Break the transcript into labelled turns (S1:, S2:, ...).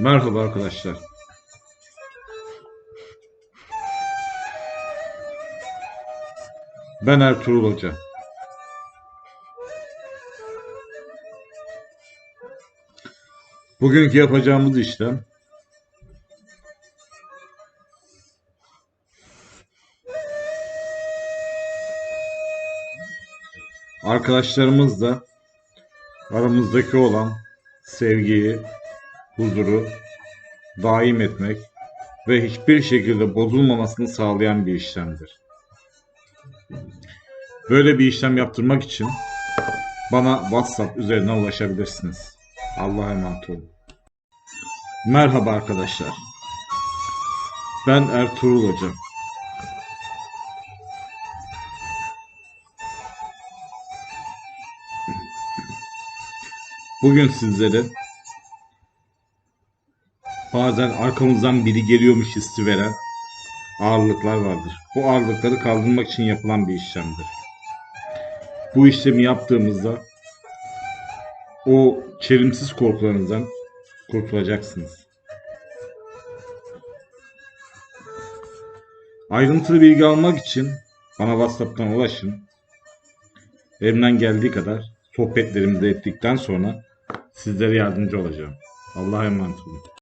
S1: Merhaba arkadaşlar. Ben Ertuğrul Hoca. Bugünkü yapacağımız işlem arkadaşlarımızla aramızdaki olan sevgiyi, huzuru daim etmek ve hiçbir şekilde bozulmamasını sağlayan bir işlemdir. Böyle bir işlem yaptırmak için bana WhatsApp üzerinden ulaşabilirsiniz. Allah'a emanet olun. Merhaba arkadaşlar. Ben Ertuğrul Hoca. Bugün sizlere bazen arkamızdan biri geliyormuş hissi veren ağırlıklar vardır. Bu ağırlıkları kaldırmak için yapılan bir işlemdir. Bu işlemi yaptığımızda o çelimsiz korkularınızdan kurtulacaksınız. Ayrıntılı bilgi almak için bana WhatsApp'tan ulaşın. Elimden geldiği kadar sohbetlerimizi ettikten sonra sizlere yardımcı olacağım. Allah'a emanet olun.